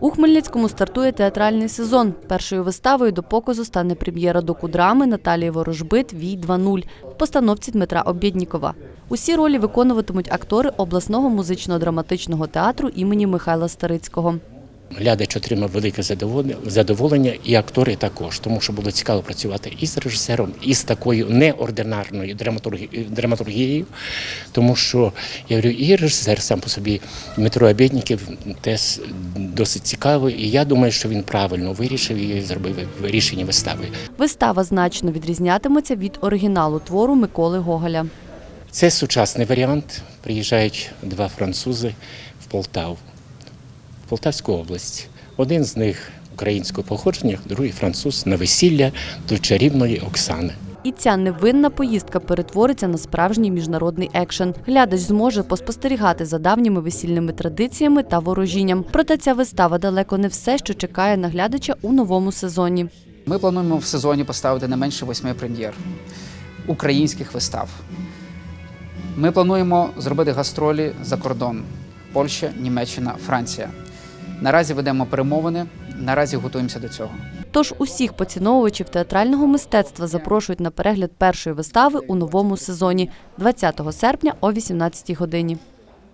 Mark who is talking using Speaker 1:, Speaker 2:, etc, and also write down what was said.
Speaker 1: У Хмельницькому стартує театральний сезон. Першою виставою до показу стане прем'єра докудрами Наталії Ворожбит Вій 2.0 в постановці Дмитра Обєднікова. Усі ролі виконуватимуть актори обласного музично-драматичного театру імені Михайла Старицького.
Speaker 2: Глядач отримав велике задоволення, і актори також, тому що було цікаво працювати і з режисером, і з такою неординарною драматургі- драматургією, тому що я говорю, і режисер сам по собі Дмитро Обєдніків теж досить цікавий, і я думаю, що він правильно вирішив і зробив рішення вистави.
Speaker 1: Вистава значно відрізнятиметься від оригіналу твору Миколи Гоголя.
Speaker 2: Це сучасний варіант. Приїжджають два французи в Полтаву, Полтавську область. Один з них українського походження, другий француз на весілля до чарівної Оксани.
Speaker 1: І ця невинна поїздка перетвориться на справжній міжнародний екшен. Глядач зможе поспостерігати за давніми весільними традиціями та ворожінням. Проте ця вистава далеко не все, що чекає на глядача у новому сезоні.
Speaker 3: Ми плануємо в сезоні поставити не менше восьми прем'єр українських вистав. Ми плануємо зробити гастролі за кордон Польща, Німеччина, Франція. Наразі ведемо перемовини, наразі готуємося до цього.
Speaker 1: Тож усіх поціновувачів театрального мистецтва запрошують на перегляд першої вистави у новому сезоні 20 серпня о 18 годині.